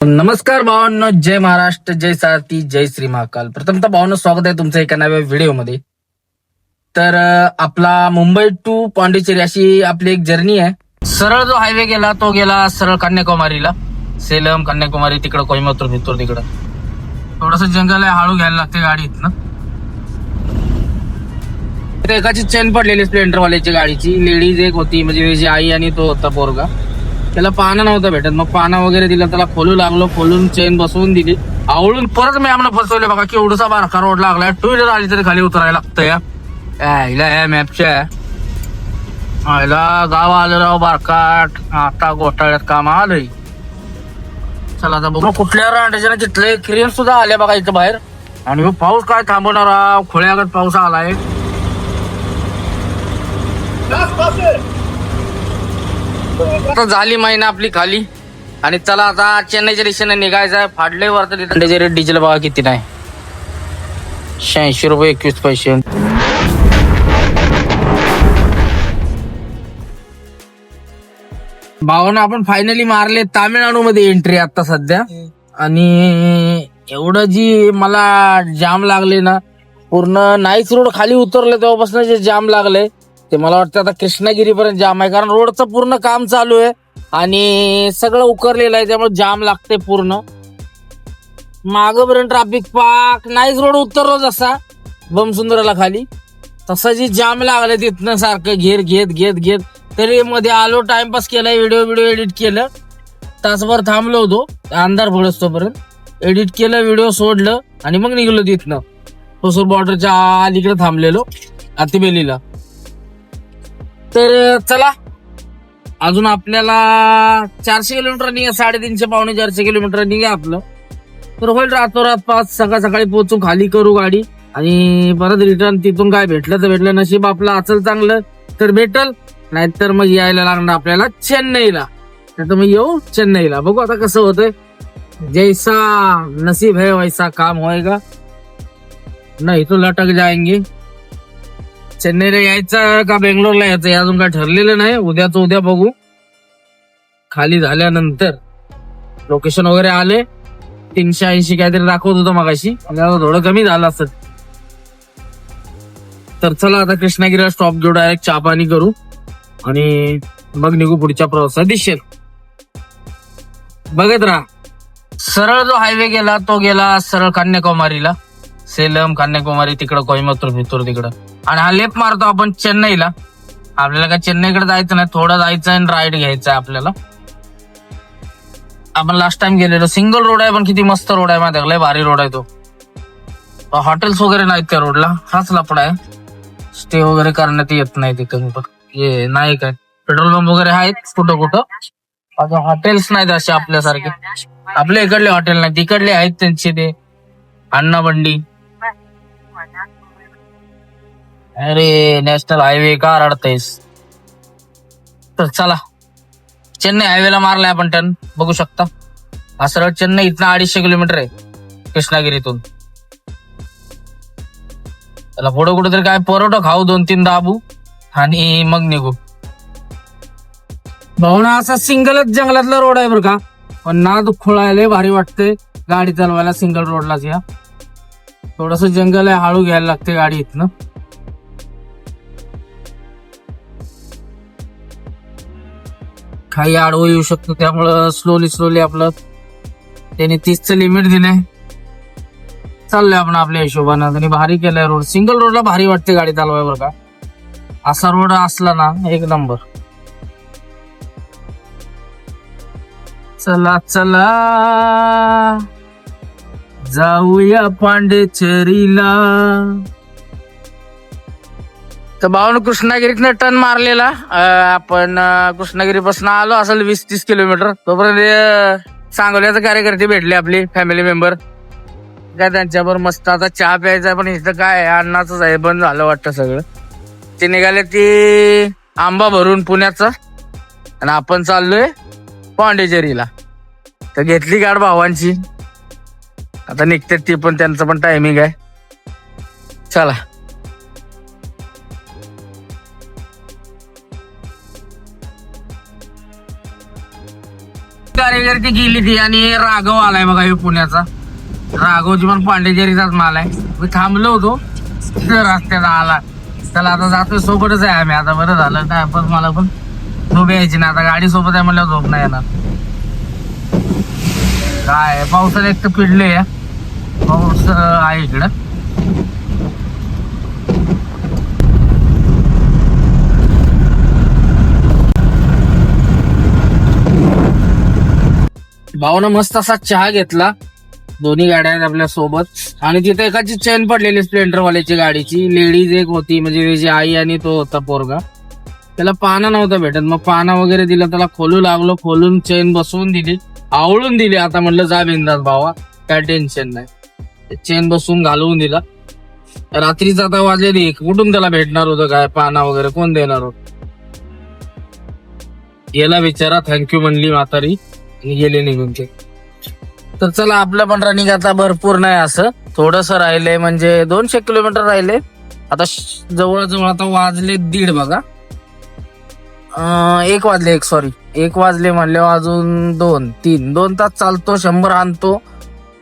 नमस्कार भावांनो जय महाराष्ट्र जय सारथी जय श्री महाकाल. प्रथमतः भावांनो स्वागत आहे तुमचं एका नव्या व्हिडिओमध्ये. तर आपला मुंबई टू पांडिचेरी अशी आपली एक जर्नी आहे. सरळ जो हायवे गेला तो गेला सरळ कन्याकुमारीला. सेलम कन्याकुमारी तिकडं कोयमतूर भितूर तिकडं. थोडस जंगल आहे हळू घ्यायला लागते गाडी इथनं एकाची चेन पडलेली स्प्लेंडरवाल्याची गाडीची. लेडीज एक होती म्हणजे आई आणि तो होता पोरगा. त्याला पानं नव्हतं भेटत. मग पानं वगैरे दिलं त्याला खोलू लागलो खोलून चेन बसवून दिली. आवळून परत मी आम्हाला फसवले. बघा केवढसा बारका रोड लागलाय. टू व्हीलर आली तरी खाली उतरायला लागतं या यायला या मॅपच्या आयला गाव आलं राव बारकाट. आता घोटाळ्यात काम आलंय. चला आता बघू. कुठल्या रांड्याच्या तिथले क्रियन सुद्धा आले बघा इथं बाहेर. आणि हो पाऊस काय थांबवणार खोळ्यागत पाऊस आलाय. आता झाली महिना आपली खाली. आणि चला आता चेन्नईच्या दिशेने निघायचं आहे. फाडले वरती त्याचे रेट डिझेल बघा किती नाही. शहाऐंशी रुपये एकवीस पैसे. भावना आपण फायनली मारले तामिळनाडू मध्ये एंट्री आता सध्या. आणि एवढं जी मला जाम लागले ना पूर्ण नाईस रोड खाली उतरले तेव्हापासून जे जाम लागले. ते मला वाटतं आता कृष्णगिरीपर्यंत जाम आहे. कारण रोडचं पूर्ण काम चालू आहे आणि सगळं उकरलेलं आहे त्यामुळे जाम लागते पूर्ण. मागपर्यंत ट्रॅफिक पाक नाहीच रोड उतरलो जसा बमसुंदराला खाली. तसं जी जाम लागले तिथनं सारखं घेत घेत घेत घेत. तरी मध्ये आलो टाइमपास केलाय व्हिडिओ व्हिडिओ एडिट केलं. तासभर थांबलो होतो अंधार पडस एडिट केलं व्हिडिओ सोडलं आणि मग निघलो तिथनं. होसूर बॉर्डरच्या अलीकडे थांबलेलो अतिबेलीला. तर चला. अजून आपल्याला चारशे किलोमीटर निघा साडेतीनशे पावणे चारशे किलोमीटर निघा आपलं. तर होईल रातोरात पाच सकाळ सकाळी पोहोचू खाली करू गाडी. आणि परत रिटर्न तिथून काय भेटलं तर भेटलं. नशीब आपलं अचल चांगलं तर भेटल. नाहीतर मग यायला लागणार आपल्याला चेन्नईला. नाही तर मग येऊ चेन्नईला. बघू आता कसं होतंय. जैसा नसीब है वैसा काम होएगा. नाही तो लटक जाएंगे. चेन्नईला यायचं का बेंगलोरला यायचं हे अजून काय ठरलेलं नाही. उद्याच उद्या बघू. खाली झाल्यानंतर लोकेशन वगैरे आले. तीनशे ऐंशी काहीतरी दाखवत होतं मगाशी. म्हणजे आणि थोडं कमी झालं असत. तर चला आता कृष्णागिरीला स्टॉप घेऊ डायरेक्ट चहा पाणी करू. आणि मग निघू पुढच्या प्रवासात. दिशेल बघत राहा. सरळ जो हायवे गेला तो गेला सरळ कन्याकुमारीला. सेलम कन्याकुमारी तिकडं कोईमतूर भितूर तिकडं. आणि हा लेप मारतो आपण चेन्नईला. आपल्याला काय चेन्नईकडे जायचं नाही थोडं जायचं आणि राईड घ्यायचं आहे आपल्याला. आपण लास्ट टाइम गेलेलो. सिंगल रोड आहे पण किती मस्त रोड आहे माहिती लय भारी रोड आहे तो. हॉटेल्स वगैरे नाहीत त्या रोडला हाच लपडा आहे. स्टे वगैरे करण्यात येत नाही तिथं. पण हे नाही काय. पेट्रोल पंप वगैरे आहेत कुठं कुठं? आता हॉटेल्स नाहीत असे आपल्यासारखे. आपल्या इकडले हॉटेल नाही तिकडले आहेत त्यांचे ते. अण्णा बंडी अरे नॅशनल हायवे का रडतेस तर चला चेन्नई हायवेला मारलाय आपण टर्न बघू शकता. हा सरळ चेन्नई इथनं अडीचशे किलोमीटर आहे कृष्णागिरीतून. त्याला पुढं कुठेतरी काय परोटा खाऊ दोन तीन दाबू आणि मग निघू. भावना असा सिंगलच जंगलातला रोड आहे बरं का. पण ना खोळायला भारी वाटते गाडी चालवायला सिंगल रोडलाच या. थोडस जंगल आहे हळू घ्यायला लागते गाडी इथनं. काही आडवं येऊ शकतो. त्यामुळं स्लोली स्लोली आपलं त्याने तीसचं लिमिट दिलंय. चाललंय आपण आपल्या हिशोबानं. आणि भारी केलाय रोड सिंगल रोडला भारी वाटते गाडी चालवाय बरं का. असा रोड असला ना एक नंबर चला चला. जाऊया पांडेचेरीला तर भाऊन कृष्णागिरीतनं टर्न मारलेला. आपण कृष्णागिरी पासून आलो असेल वीस तीस किलोमीटर. तोपर्यंत अं, सांगोल्याचे कार्यकर्ते भेटले आपली फॅमिली मेंबर काय त्यांच्यावर मस्त आता चहा प्यायचा पण इथं काय आहे, अन्नाचंच आहे बंद झालं वाटतं सगळं. ते निघाले ती आंबा भरून पुण्याचं. आणि आपण चाललोय पांडेचेरीला. तर घेतली गाड भावांची. आता निघते ती पण त्यांचं पण टायमिंग आहे. चला. कारिगर ती गेली ती आणि राघव आलाय बघा हे पुण्याचा. राघवची पण पांडेचेरीचाच माल आहे. मी थांबलो होतो. रस्त्यात आला. त्याला आता जातोय सोबतच आहे आम्ही. आता बरं झालं. काय पण मला पण झोप यायची ना आता गाडी सोबत आहे म्हणल्यावर झोप नाही येणार. काय पावसाला एक तर पिडले पाऊस आहे इकडं. भाऊनं मस्त असा चहा घेतला. दोन्ही गाड्या आहेत आपल्यासोबत. आणि तिथे एकाची चेन पडलेली स्प्लेंडरवाल्याची गाडीची. लेडीज एक होती म्हणजे त्याची आई आणि तो होता पोरगा. त्याला पाना नव्हता भेटत. मग पाना वगैरे दिला त्याला खोलू लागलो. खोलून चेन बसवून दिली. आवळून दिली. आता म्हणलं जा बिंदास भावा काय टेन्शन नाही. चेन बसवून घालवून दिला. रात्रीच आता वाजलेली एक. कुठून त्याला भेटणार होतं काय पाना वगैरे? कोण देणार होत? गेला बिचारा थँक्यू म्हणली म्हातारी. आणि गेले निघून ते तर चला आपलं पण रनिंग आता भरपूर नाही असं. थोडस राहिलंय म्हणजे दोनशे किलोमीटर राहिले. आता श- जवळजवळ आता वाजले दीड बघा. एक वाजले एक सॉरी एक वाजले म्हणल्यावर अजून दोन तीन. दोन तास चालतो शंभर आणतो.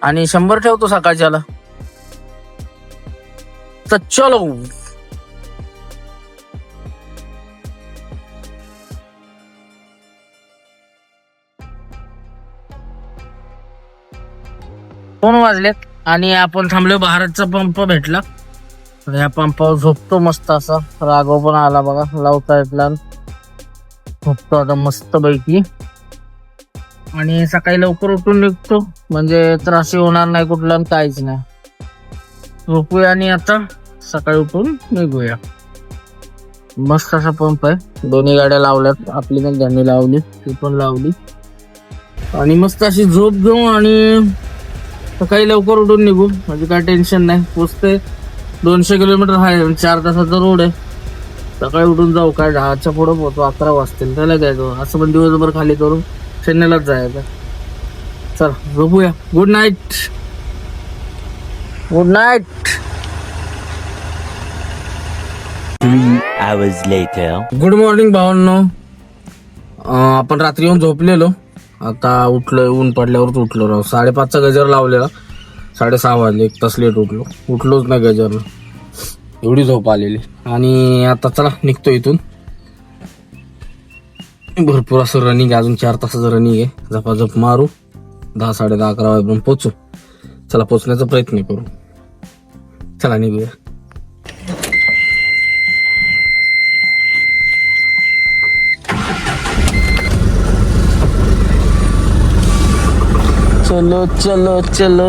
आणि शंभर ठेवतो सकाळच्याला. तर चलो. दोन वाजलेत आणि आपण थांबलो भारतचा पंप भेटला. या पंपावर झोपतो मस्त असा. राघव पण आला बघा लावता येतला. झोपतो आता मस्त पैकी आणि सकाळी लवकर उठून निघतो. म्हणजे त्रासही होणार नाही कुठला काहीच नाही. झोपूया आणि आता सकाळी उठून निघूया. मस्त असा पंप आहे. दोन्ही गाड्या लावल्यात. आपली पण त्यांनी लावली ती पण लावली. आणि मस्त अशी झोप घेऊ आणि सकाळी लवकर उठून निघू. म्हणजे काय टेन्शन नाही. पोचते दोनशे किलोमीटर आहे चार तासाचा रोड आहे. सकाळी उठून जाऊ. काय दहाच्या पुढं पोहतो अकरा वाजतील. त्याला काय तो असं पण दिवसभर खाली करून चेन्नईलाच जायचं. चल झोपूया. Good night good night. Good morning भावांनो. आपण रात्री येऊन झोपलेलो. आता उठलो ऊन पडल्यावरच उठलो राव. साडेपाचचा गजर लावलेला. साडेसहा वाजले एक तास लेट उठलो. उठलोच नाही गजरला. एवढी झोप आलेली. आणि आता चला निघतो इथून. भरपूर असं रनिंग अजून चार तासाचं रनिंग आहे. झपाझप मारू. दहा साडे दहा अकरा वाजेपर्यंत पोचू. चला पोचण्याचा प्रयत्न करू. चला निघूया. चलो चलो चलो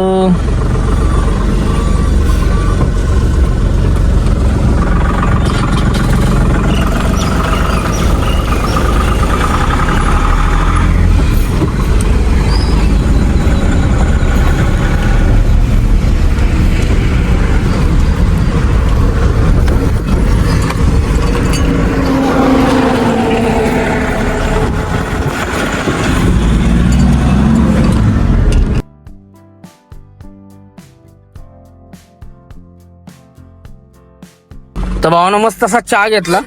भावानं मस्त असा चहा घेतला.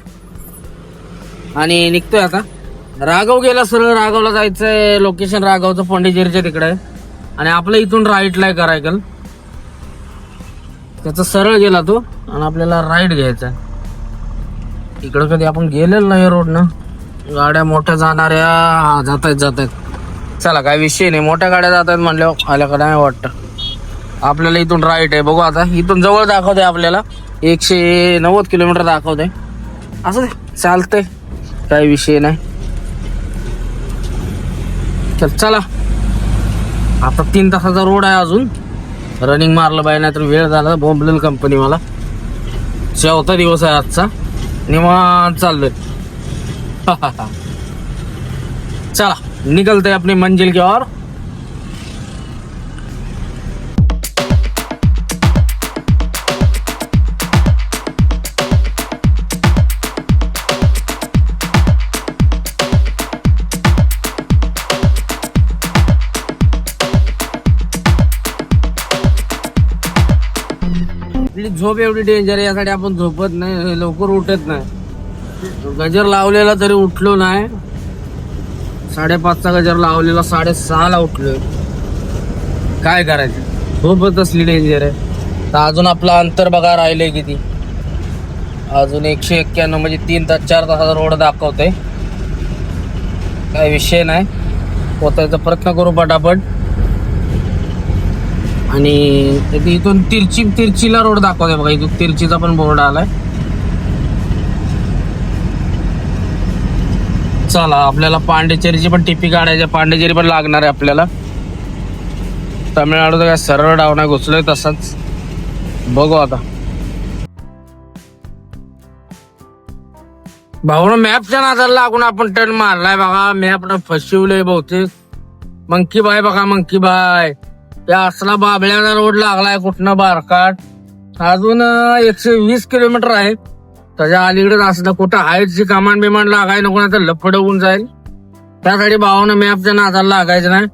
आणि निघतोय आता. राघव गेला सरळ राघवला जायचंय लोकेशन राघवचं पोंडेचेरीच्या तिकडे. आणि आपलं इथून राईटला आहे करायकल. त्याचा सरळ गेला तो आणि आपल्याला राईट घ्यायचा इकडं कधी आपण गेलेलो नाही रोडनं गाड्या मोठ्या जाणाऱ्या हा जात आहेत जात आहेत चला काय विषय नाही. मोठ्या गाड्या जात आहेत म्हणल्यावर आल्या नाही वाटतं. आपल्याला इथून राईट आहे. बघू आता इथून जवळ दाखवते आपल्याला. एकशे नव्वद किलोमीटर दाखवते असं दे, चालतंय. काही विषय नाही. चल चला. आता तीन तासाचा रोड आहे अजून. रनिंग मारलं पाहिजे नाही तर वेळ झाला. बोंबलेल कंपनी मला चौथा दिवस आहे आजचा. निवांत चाललोय. चला निकलते अपनी मंजिल की ओर झोप एवढी डेंजर आहे यासाठी आपण झोपत नाही लवकर उठत नाही. गजर लावलेला तरी उठलो नाही. साडेपाचचा गजर लावलेला साडेसहाला उठलो काय करायचं? झोपच असली डेंजर आहे. तर अजून आपला अंतर बघा राहिलंय किती. अजून एकशे एक्क्याण्णव म्हणजे तीन तास चार तासाचा रोड दाखवतोय. काय विषय नाही. पोचायचा प्रयत्न करू पटापट. आणि इथून तिरची तिरचीला रोड दाखवते बघा. इथून तिरचीचा पण बोर्ड आलाय. चला आपल्याला पांडेचेरीची पण टिपी काढायची पांडेचेरी पण लागणार आहे आपल्याला. तामिळनाडूचा काय सरळ डाव नाही घुसलोय तसाच. बघू आता. भाऊ मॅपच्या नादाला लागून आपण टर्न मारलाय बघा. मॅप फसवलंय बहुतेक. मंकी बाय बघा मंकी बाय. त्या असला बाबळ्याचा रोड लागलाय कुठनं बारकाट? अजून एकशे वीस किलोमीटर आहे. त्याच्या अलीकडे असलं कुठं आहेची कमान बिमान लागाय नको नाही तर लफड होऊन जाईल. त्यासाठी भावानं मॅपच्या नादाला लागायचं नाही.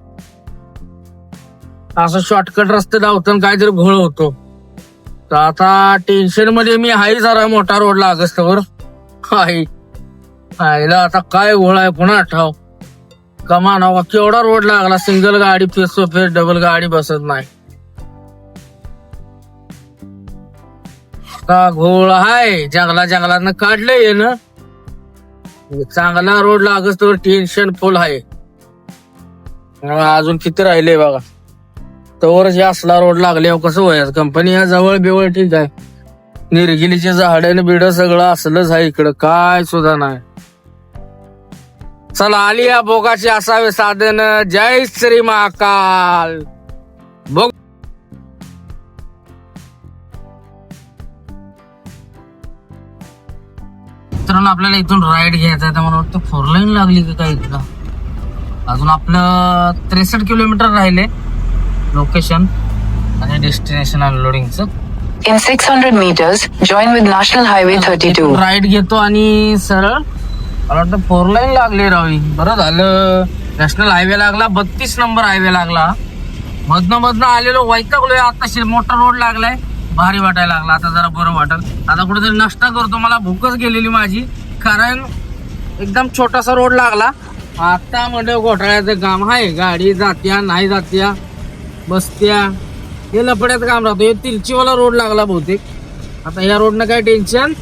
असं शॉर्टकट रस्ते धावताना काहीतरी घोळ होतो. तर आता टेन्शनमध्ये मी आहे जरा मोठा रोड लागस्तवर. हाय. हायला आता काय घोळ आहे पुन्हा ठाव कमान हो केवढा रोड लागला सिंगल गाडी फेस फिर डबल गाडी बसत नाही. का घोळ हाय? जंगला जंगलात काढलंय ना. चांगला रोड लागत तर टेन्शन फुल आहे अजून किती राहिले बघा. तवर जे असला रोड लागले हो, कसं व्हायचं कंपनी या जवळ बिवळ ठीक आहे. निरगिलीचे झाडे बिड सगळं असलंच आहे इकडं. काय सुद्धा नाही. चला आली या बोगाचे असावे साधन. जय श्री महाकाल. बघ मित्रांनो आपल्याला इथून राईड घ्यायचा आहे मला वाटतं फोर लाईन लागली की काय इथलं अजून आपलं त्रेसष्ट किलोमीटर राहिले लोकेशन आणि डेस्टिनेशन अनलोडिंगचं In 600 meters, join with National Highway 32. Ride घेतो आणि सरळ मला वाटतं फोर लाईन लागली रावी. बरं झालं. नॅशनल हायवे लागला बत्तीस नंबर हायवे लागला. मधनं मधनं आलेलो वैतागलोय. आता मोठा रोड लागलाय. भारी वाटायला लागला. आता जरा बरं वाटल. आता कुठेतरी नाश्ता करतो. मला भूकच गेलेली माझी. कारण एकदम छोटासा रोड लागला. आता म्हणजे घोटाळ्याचं काम आहे. गाडी जात्या नाही जात्या बसत्या. हे लपड्याचं काम राहतो. हे तिरचीवाला रोड लागला बहुतेक. आता या रोडनं काही टेन्शन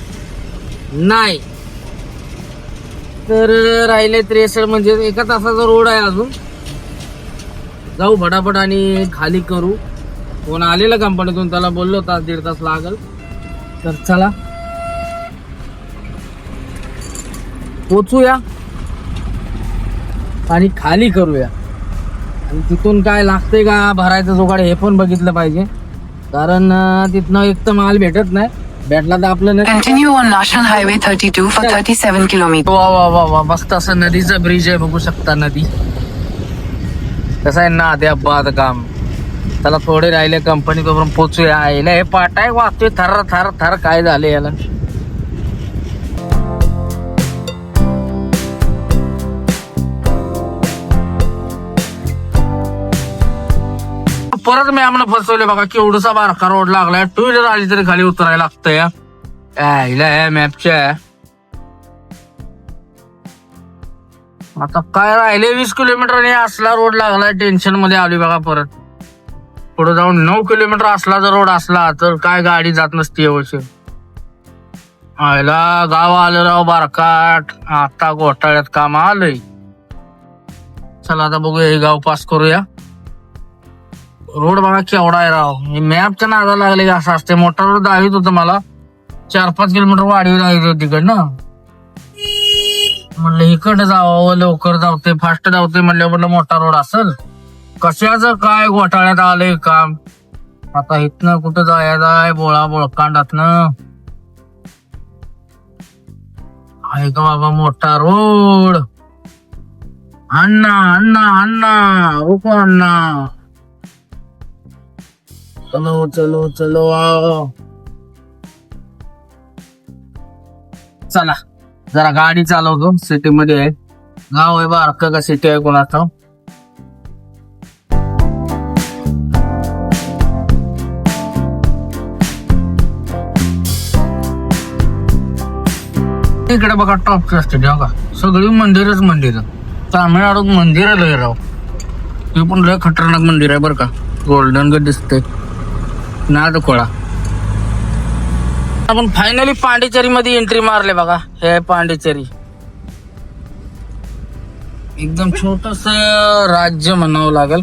नाही. तर राहिले त्रेसष्ट म्हणजे एका तासाचा रोड आहे अजून. जाऊ फटाफट आणि खाली करू. कोण आलेलं कंपनीतून त्याला बोललो तास दीड तास लागल. तर चला. पोचूया. आणि खाली करूया. आणि तिथून काय लागते का भरायचं जोगाड हे पण बघितलं पाहिजे. कारण तिथनं एक तर माल भेटत नाही. भेटला तर आपलं नाही. Continue on National Highway 32 for 37 kilometers. वा वा वा वा. मस्त असं नदीचं ब्रिज आहे बघू शकता नदी. कसं आहे ना त्या बाद काम त्याला थोडे राहिले कंपनी तोपर्यंत पोचूया. यायला हे पाटाय वाचतोय थर थर थर काय झाले याला? परत मी आम्हाला फसवले बघा केवढसा बारका रोड लागलाय. टू व्हीलर आली तरी खाली उतरायला लागतं या यायला मॅपच्या आता काय राहिले? वीस किलोमीटर आणि असला रोड लागलाय टेन्शनमध्ये आली बघा परत. पुढे जाऊन नऊ किलोमीटर असला जर रोड असला तर काय गाडी जात नसती अवश्य. आयला गाव आलं राव बारकाट. आता घोटाळ्यात काम आलंय. चला आता बघूया हे गाव पास करूया. रोड बघा केवढा आहे राव. मॅपच्या नादाला लागले की असं असते मोठा रोड दावीत होतं मला. चार पाच किलोमीटर वाढवी जायचं होती तिकडनं म्हणलं इकडे जावं लवकर जावते फास्ट जावते म्हणलं म्हणलं मोठा रोड असेल. कशाच काय घोटाळ्यात आलंय काम? आता इथनं कुठं जायचं आहे? बोळा बोळकांडातनं. आहे का बाबा मोठा रोड? अण्णा अण्णा अण्णा रुको अण्णा. चलो चलो चलो आओ. चला जरा गाडी चालवतो सिटी मध्ये आहे. गाव आहे बारक का सिटी आहे कोणाचं? इकडे बघा टॉपची असते तेव्हा का सगळी मंदिरच मंदिर. तामिळनाडूत मंदिर आहे लय राव. हे पण लय खतरनाक मंदिर आहे बरं का. गोल्डन ग दिसतंय. नाडकोळा आपण फायनली पांडिचेरी मध्ये एंट्री मारले बघा. हे आहे पांडिचेरी. एकदम छोटस राज्य म्हणावं लागेल.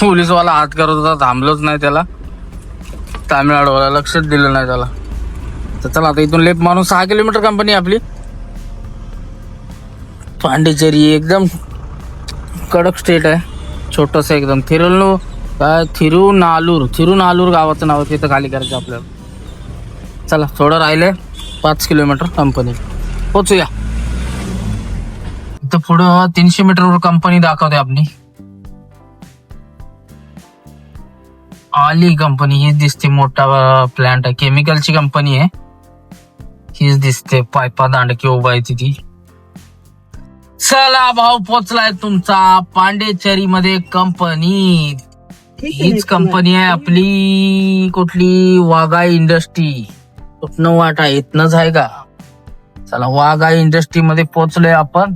पोलीसवाला हात करत होता थांबलोच नाही त्याला. तामिळनाडूला लक्षच दिलं नाही त्याला. तर चला आता इथून लेप मारून सहा किलोमीटर कंपनी आपली. पांडिचेरी एकदम कडक स्टेट आहे. छोटस एकदम. थिरुल काय? थिरुनालूर. थिरुनालूर गावाचं नाव तिथं खाली करायचं आपल्याला. चला थोडं राहिले. पाच किलोमीटर कंपनी पोचूया. इथं पुढं तीनशे मीटरवर कंपनी दाखवते आपली. आली कंपनी हीच दिसते मोठा प्लांट आहे. केमिकलची कंपनी आहे. हीच दिसते पायपा दांडकी उभा आहे ती चला भाऊ पोचलाय तुमचा पांडेचेरी मध्ये कंपनी हीच कंपनी आहे आपली कुठली वाघा इंडस्ट्री कुठनं वाटा इथनच आहे का? चला वाघा इंडस्ट्री मध्ये पोहोचलोय आपण.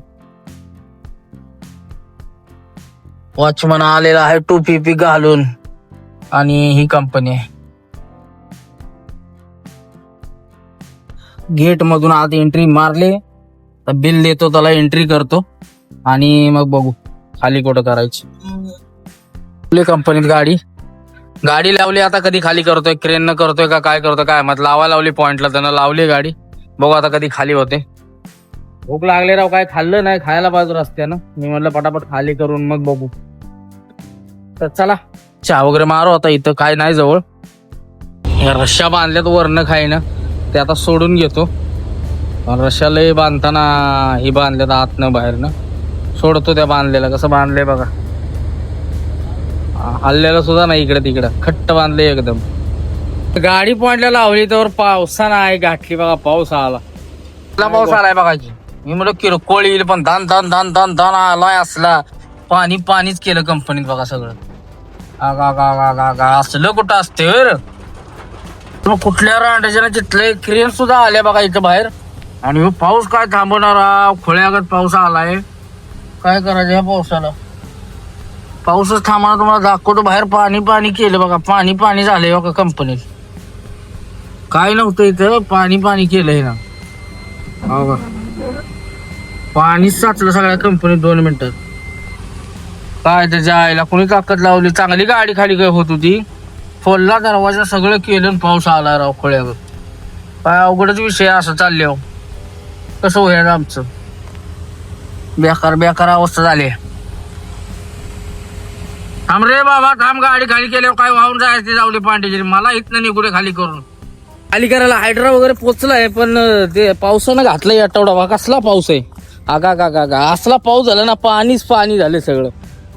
वॉचमन आलेला आहे टू पी पी घालून. आणि ही कंपनी आहे. गेट मधून आत एंट्री मारले. तर बिल देतो त्याला एंट्री करतो. आणि मग बघू खाली कुठं करायची. आपली कंपनीत गाडी. गाडी लावली आता कधी खाली करतोय क्रेन न करतोय का काय करतोय काय मत लावा लावली पॉइंटला त्यानं लावली गाडी. बघू आता कधी खाली होते. भूक लागले राव काय खाल्लं नाही खायला पाहिजे रस्त्यानं. मी म्हटलं पटापट खाली करून मग बघू. तर चला चहा वगैरे मारू आता इथं काय नाही जवळ. रश्या बांधल्यात वरनं खाईनं ते आता सोडून घेतो. रश्या रश्याला बांधताना ही बांधल्यात आतनं बाहेरनं. सोडतो त्या बांधलेलं कसं बांधलंय बघा. हल्ल्याला सुद्धा नाही इकडे तिकडं. खट्ट बांधले एकदम. गाडी पॉइंटला लावली तर पाऊस नाही गाठली बघा पाऊस आला. पाऊस आलाय बघायची मी म्हणलं किरकोळ येईल पण धान धान धान धान दान आलाय असला. पाणी पाणीच केलं कंपनीत बघा सगळं. आगा आगा आगा आगा असलं कुठं असते मग कुठल्या रांडाच्या तिथले क्रेन सुद्धा आल्या बघा इथं बाहेर. आणि पाऊस काय थांबवणार खोळ्यागत पाऊस आलाय. काय करायचं या पावसाला? पाऊसच थांबा तुम्हाला दाखवतो बाहेर पाणी पाणी केलं बघा. पाणी पाणी झालंय बघा कंपनीत. काय नव्हतं इथं पाणी पाणी केलंय ना. हो का पाणीच साचलं सगळ्या कंपनीत दोन मिनिटात काय त्याच्या आईला कोणी ताकद लावली चांगली गाडी खाली काय होत होती. फोडला दरवाजा सगळं केलं आणि पाऊस आला राव खोळ्यावर. काय अवघडच विषय असा असं चालले हो. कसं होईल आमचं? बेकार बेकार अवस्था झाली आहे. थांब रे बाबा थांब गाडी खाली केल्यावर काय वाहून जायचं ते दे पांडेजी मला इथनं निघू दे खाली करून. खाली करायला हायड्रा वगैरे पोचलाय पण ते पावसानं घातलंय आठवडा बा कसला पाऊस आहे. आगा गा गा गा असला पाऊस झाला ना पाणीच पाणी झाले सगळं.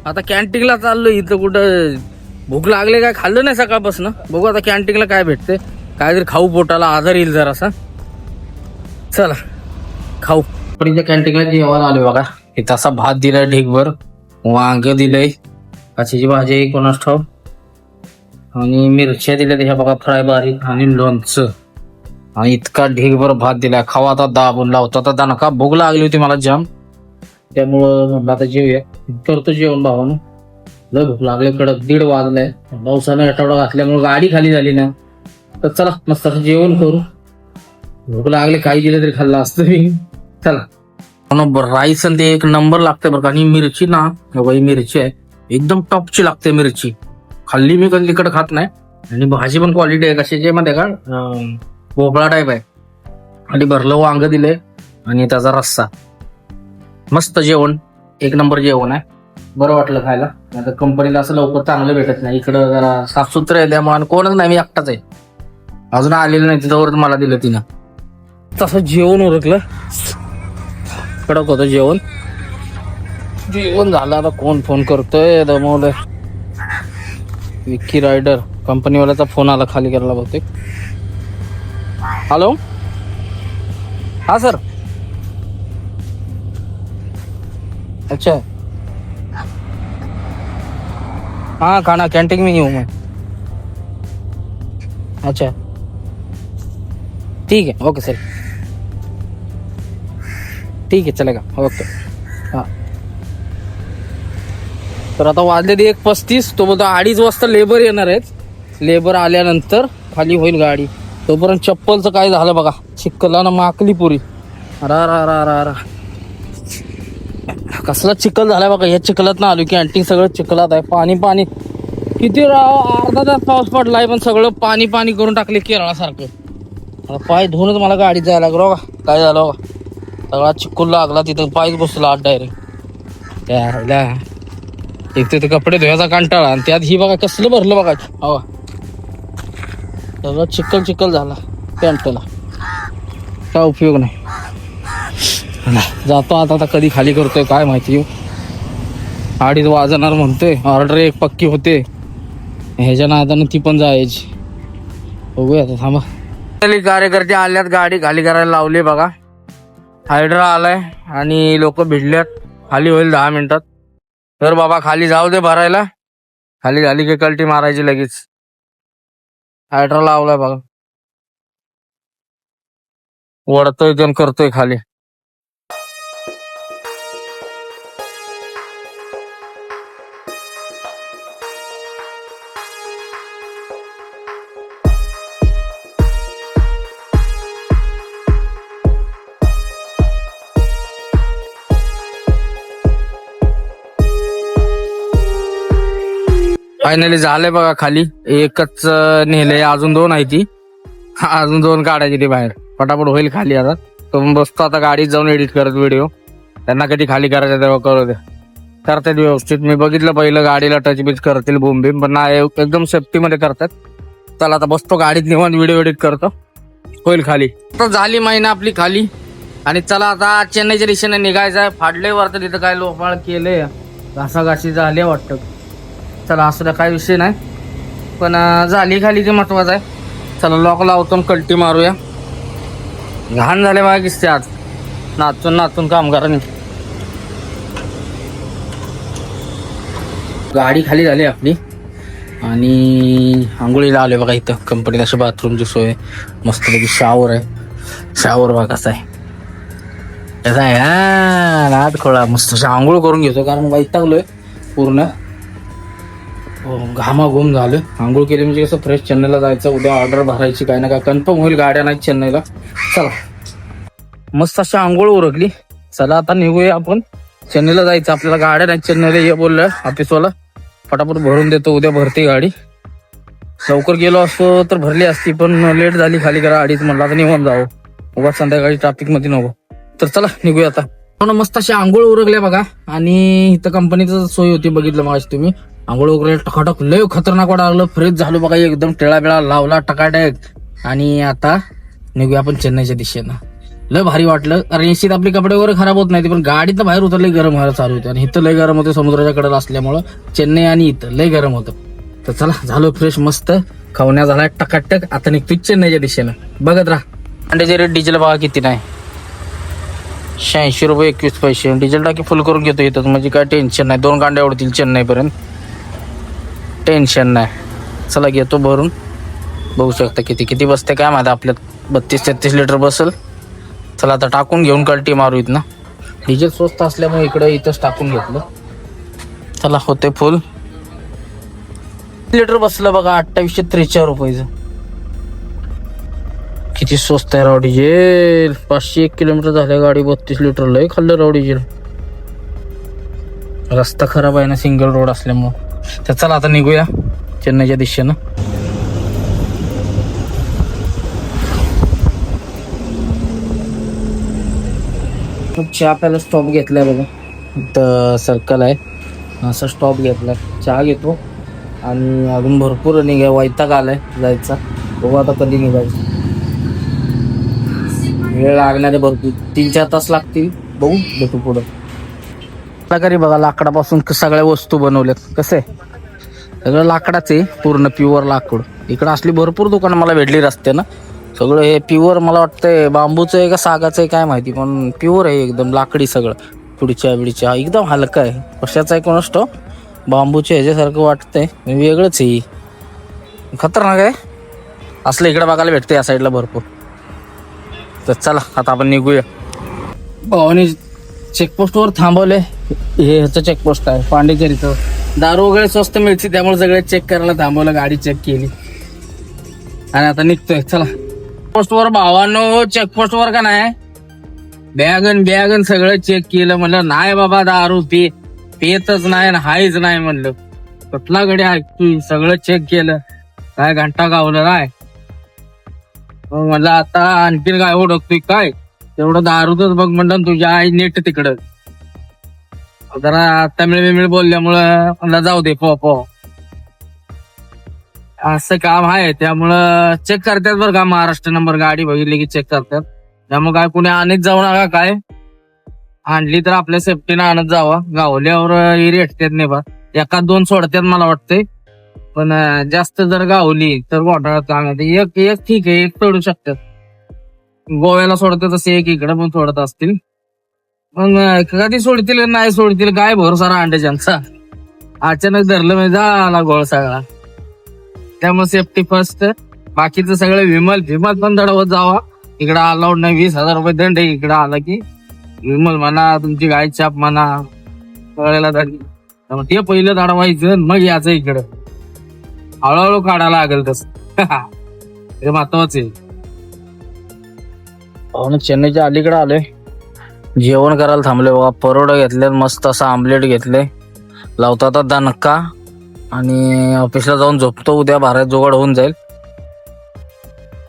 आता कॅन्टीनला चाललो इथं कुठं भूक लागले काय खाल्लं नाही सकाळपासून? बघू आता कॅन्टीनला काय भेटते काहीतरी खाऊ पोटाला आधार येईल जरासा. चला खाऊ. पण इथे कॅन्टीनला जेवण आले बघा. इथं असा भात दिलाय ढीगभर वांग दिलंय. काचीची भाजी आहे कोणास ठाव. आणि मिरच्या दिल्या त्याच्या बघा फ्राय बारीक आणि लोणचं. आणि इतका ढीगभर भात दिला. खावा आता दाबून लावतो. आता दणका भूक लागली होती मला जाम. त्यामुळं म्हणलं आता जेवूया. करतो जेवण भावानं. लय भूक लागले कडक दीड वाजलाय. पावसानं आठवडा घातल्यामुळे गाडी खाली झाली ना. तर चला मस्त जेवण करू. भूक लागले काही दिलं तरी खाल्लं असतं मी. चला. राईस आणि ते एक नंबर लागतंय बरं का. आणि मिरची ना बाई मिरची आहे. एकदम टॉपची लागते मिरची. खाल्ली मी कधी तिकडे खात नाही. आणि भाजी पण क्वालिटी आहे कशाची जे माहिती का? भोपळा टाईप आहे. आणि भरलं वांग दिले आणि त्याचा रस्सा. मस्त जेवण. एक नंबर जेवण आहे. बरं वाटलं खायला. आता कंपनीला असं लवकर चांगलं भेटत नाही. इकडं जरा साफसुथरं आहे त्यामुळे आणि कोणच नाही मी एकटाच आहे. अजून आलेलं नाही तिथं मला दिलं तिनं. तसं जेवण उरकलं. कडक होतं जेवण. जेवण झालं आता कोण फोन करतोय? दमवलंय विक्की रायडर कंपनीवाल्याचा फोन आला खाली करायला बहुतेक. हॅलो? हा सर. अच्छा. हाँ खाना कैंटीन में ही हूँ मैं. अच्छा. ठीक है ओके सर. ठीक है चलेगा ओके तर आता वाजले एक पस्तीस तो बोलतो अडीच वाजता लेबर येणार आहेत. लेबर आल्यानंतर खाली होईल गाडी. तोपर्यंत चप्पलचं काय झालं बघा चिखलानं माकली पुरी. रा रा रा रा रा. कसला चिखल झालाय बघा या चिखलात ना आलो की अँटिंग सगळं चिखलात आहे. पाणी पाणी. किती राव अर्धा तास पाऊस पडलाय पण सगळं पाणी पाणी करून टाकले केरळासारखं. पाय धुवूनच मला गाडीत जायला लागलो बघा काय झालं बघा. सगळा चिखल लागला तिथं पायच बसला आत डायरेक्ट त्याला एक तर ते कपडे धुवायचा कंटाळा. आणि त्यात ही बघा कसलं भरलं बघा. हवा. सगळं चिखल चिखल झाला. पॅन्टला. काय उपयोग नाही. जातो आता आता कधी खाली करतोय काय माहिती. अडीच वाजणार म्हणतोय. ऑर्डर एक पक्की होते. ह्याच्या नादानं ती पण जायची. बघूया आता थांबा. कार्यकर्ते आल्यात गाडी खाली करायला लावली बघा. हायड्रा आलाय आणि लोक भिडल्यात. खाली होईल दहा मिनिटात. तर बाबा खाली जाऊ दे भरायला. खाली झाली की कल्टी मारायची लगेच. हायड्रा लावलाय बघा. वडतोय जण करतोय खाली. फायनली झालंय बघा खाली. एकच अं, नेलंय. अजून दोन आहे ती. अजून दोन काढायची ती बाहेर. पटापट होईल खाली आता. तो बसतो आता गाडीत जाऊन एडिट करत व्हिडिओ त्यांना कधी खाली करायचं तेव्हा करू दे. करतात व्यवस्थित. मी बघितलं पहिलं गाडीला टच बीच करतील बोम बीम पण नाही एकदम सेफ्टीमध्ये करतात. चला आता बसतो गाडीत निवांत व्हिडिओ एडिट करतो. होईल खाली. तर झाली महिना आपली खाली. आणि चला आता चेन्नईच्या दिशेने निघायचं आहे. फाडले वरतं तिथं काय लोफाळ केले घासाघाशी झाले वाटतं. चला असं काय विषय नाही. पण झाली खाली ते महत्वाचं आहे चला लॉक लावतो आणि कल्टी मारूया. घाण झाले बघा किस्ते आज. नाचून नाचून कामगारांनी. गाडी खाली झाली आपली. आणि आंघोळीला आले बघा इथं. कंपनीत अशी बाथरूमची सोय. मस्तपैकी शावर आहे. शावर बघा कसा आहे. त्याचा आहे? नाट नाद खोळा. मस्त अशी आंघोळ करून घेतो कारण वैतागलोय पूर्ण. घामाघूम झालं. आंघोळ केली म्हणजे कसं फ्रेश चेन्नईला जायचं उद्या ऑर्डर भरायची काय ना काय कन्फर्म होईल गाड्या नाही चेन्नईला. चला. मस्त अशी आंघोळ उरकली. चला आता निघूया आपण. चेन्नईला जायचं आपल्याला गाड्या नाही चेन्नईला ये बोललं ऑफिसवाला फटाफट भरून देतो उद्या भरते गाडी. लवकर गेलो असतो तर भरली असती पण लेट झाली खाली करा अडीच म्हणलं आता निघून जावं. उगा संध्याकाळी ट्रॅफिकमध्ये नको. तर चला निघूया आता. हो ना मस्त अशी आंघोळ उरकल्या बघा. आणि इथं कंपनीचं सोय होती बघितलं मग तुम्ही. आंघोळ वगैरे टकाटक लय खतरनाक वाटा लागलं. फ्रेश झालो बघा एकदम टेळा बिळा लावला टकाटक. आणि आता निघूया आपण चेन्नईच्या दिशेनं. लय भारी वाटलं. कारण एसीत आपले कपडे वगैरे खराब होत नाही पण गाडीत तर बाहेर उतरले गरम व्हायला चालू होते. आणि इथं लय गरम होते समुद्राच्या कडेला असल्यामुळं. चेन्नई आणि इथं लय गरम होतं. तर चला झालो फ्रेश मस्त. खावण्या झाला टकाटक. आता निघतो चेन्नईच्या दिशेनं. बघत राहा. अंड्याचे रेट डिझेल बघा किती नाही. शहाऐंशी रुपये एकवीस पैसे. डिझेल टाकी फुल करून घेतो इथं. म्हणजे काय टेन्शन नाही. दोन गांड्या उडतील चेन्नईपर्यंत. टेन्शन नाही. चला घेतो भरून. बघू शकता किती किती बसते काय माहिती आपल्यात बत्तीस तेहतीस लिटर बसेल. चला आता टाकून घेऊन कल्टी मारू इथनं. डिझेल स्वस्त असल्यामुळे इकडं इथंच टाकून घेतलं. चला होते फुल लिटर बसलं बघा अठ्ठावीसशे त्रेचाळीस रुपयाचं. किती स्वस्त आहे राव डिझेल पाचशे एक किलोमीटर झाल्या गाडी बत्तीस लिटर लय खाल्लं राव डिझेल रस्ता खराब आहे ना सिंगल रोड असल्यामुळं. तर चला आता निघूया चेन्नईच्या दिशेनं. चहा प्यायला स्टॉप घेतलाय बघा. इथं सर्कल आहे. असा स्टॉप घेतलाय. चहा घेतो. आणि अजून भरपूर निघाय वैताग आलाय जायचा. बघू आता कधी निघायचं. वेळ लागणारे भरपूर. तीन चार तास लागतील. बघू भेटू पुढं. करी बघा लाकडापासून सगळ्या वस्तू बनवल्यात. कसं आहे? सगळं लाकडाच आहे पूर्ण प्युअर लाकूड. इकडं असली भरपूर दुकानं मला भेटली रस्त्यानं. सगळं हे प्युअर मला वाटतंय बांबूचं आहे का सागाचं आहे काय माहिती पण प्युअर आहे एकदम लाकडी सगळं. पुढच्या बिडच्या एकदम हलका आहे. कशाचं आहे कोणास तो बांबूच्या ह्याच्यासारखं वाटतंय. वेगळंच आहे. खतरनाक आहे. असलं इकडं बघायला भेटतं या साईडला भरपूर. तर चला आता आपण निघूया. भावानी चेकपोस्टवर थांबवले हे ह्याचं चेकपोस्ट आहे पांडेचरीचं दारू वगैरे स्वस्त मिळते त्यामुळे सगळे चेक करायला थांबवलं गाडी चेक केली. आणि आता निघतोय चला. पोस्ट वर चेक पोस्ट वर का नाही? बॅगन बॅगन सगळं चेक केलं म्हणलं नाही बाबा दारू पी पेतच नाही आणि हायच नाही म्हणलं. कुठला गडी ऐकतोय सगळं चेक केलं. काय घंटा गावलं नाही मग म्हणलं आता आणखीन काय ओळखतोय काय? तेवढं दारूतच बघ म्हणलं तुझ्या आई नेट तिकडं. जरा तमिळ बिमिळ बोलल्यामुळं म्हणलं जाऊ दे पो पो. असं काम आहे त्यामुळं चेक करतात बरं का महाराष्ट्र नंबर गाडी बघितली की चेक करतात. त्यामुळे काय कुणी आणत जाऊ नका काय? आणली तर आपल्या सेफ्टीनं आणत जावा. गावल्यावर रेटतात नाही बा. एका दोन सोडतात मला वाटतंय. पण जास्त जर गावली तर घोटाळ्यात एक एक ठीक आहे एक सोडू शकतात. गोव्याला सोडतात तसे एक इकडे पण सोडत असतील. मग कधी सोडतील का नाही सोडतील काय भरोसा अंडे ज्यांचा अचानक धरलं म्हणजे झाला गोळ सगळा. त्यामुळे सेफ्टी फर्स्ट बाकीचं सगळं विमल विमल पण दडवत जावा. इकडं अलाउड नाही वीस हजार रुपये दंड आहे इकडं आला की. विमल म्हणा तुमची गाय छाप म्हणा कळायला दंड. ते पहिलं दडवायचं मग याचं इकडं. हळूहळू काढायला लागेल तस. हे महत्वाचं आहे. हो चेन्नईच्या अलीकडे आलोय. जेवण करायला थांबले बाबा परोडं घेतले मस्त असं आमलेट घेतले. लावतात दणका. आणि ऑफिसला जाऊन झोपतो उद्या भारत जोगाड होऊन जाईल.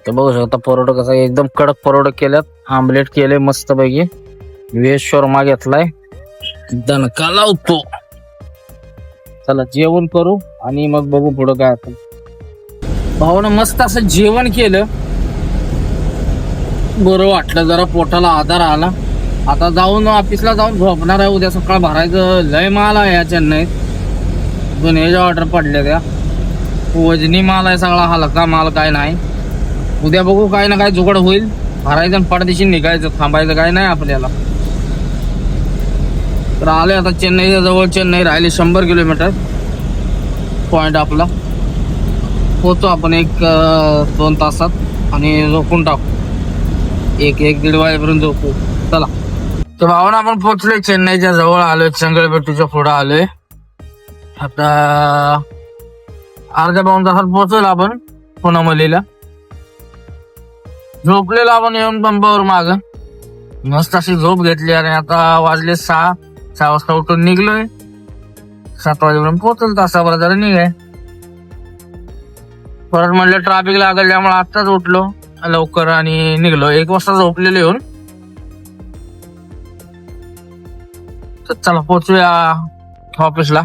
ते बघू शकता परोडं कसं एकदम कडक परोडं केल्यात. आमलेट केले मस्त पैकी व्हेज शोरमा घेतलाय. दणका लावतो. चला जेवण करू आणि मग बघू पुढं काय आता भाऊनं मस्त असं जेवण केलं. बरं वाटलं जरा पोटाला आधार आला. आता जाऊन ऑफिसला जाऊन झोपणार आहे. उद्या सकाळ भरायचं. लय माल आहे या चेन्नईत. दोन ह्याच्या ऑर्डर पडल्या त्या. वजनी माल आहे सगळा. हलका माल काय नाही. उद्या बघू काय ना काय जुगड होईल. भरायचं आणि पडदेशी निघायचं. थांबायचं काय नाही आपल्याला. तर आले आता चेन्नईच्या जवळ. चेन्नई राहिले शंभर किलोमीटर. पॉईंट आपला. पोहोचतो आपण एक दोन तासात. आणि झोपून टाकू. एक एक दीड वाजेपर्यंत झोपू. चला. तर भावना आपण पोहोचलोय चेन्नईच्या जवळ आलोय चंगळबेट्टूच्या पुढे आलोय. आता अर्ध्या पाऊन तासात पोहोचलो आपण पुनामलीला झोपलेलो आपण येऊन पंपावर माग. मस्त अशी झोप घेतली आणि आता वाजले सहा सहा वाजता उठून निघलोय. सात वाजेपर्यंत पोहोचल तासाभर जरा निघाय. परत म्हणलं ट्रॅफिक लागल त्यामुळे आत्ताच उठलो. लवकर आणि निघलो. एक वाजता झोपलेलो येऊन. तर चला पोचूया ऑफिसला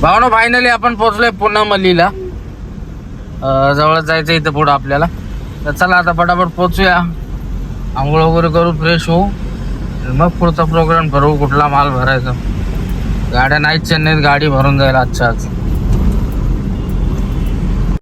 भावना फायनली आपण पोहोचलोय पुन्हा मल्लीला. जवळच जवळ जायचं इथं पुढं आपल्याला. तर चला आता पटापट पोचूया आंघोळ वगैरे करू फ्रेश होऊ. मग पुढचा प्रोग्राम भरवू कुठला माल भरायचा. गाड्या नाहीत चेन्नईत गाडी भरून जाईल आजच्या आज.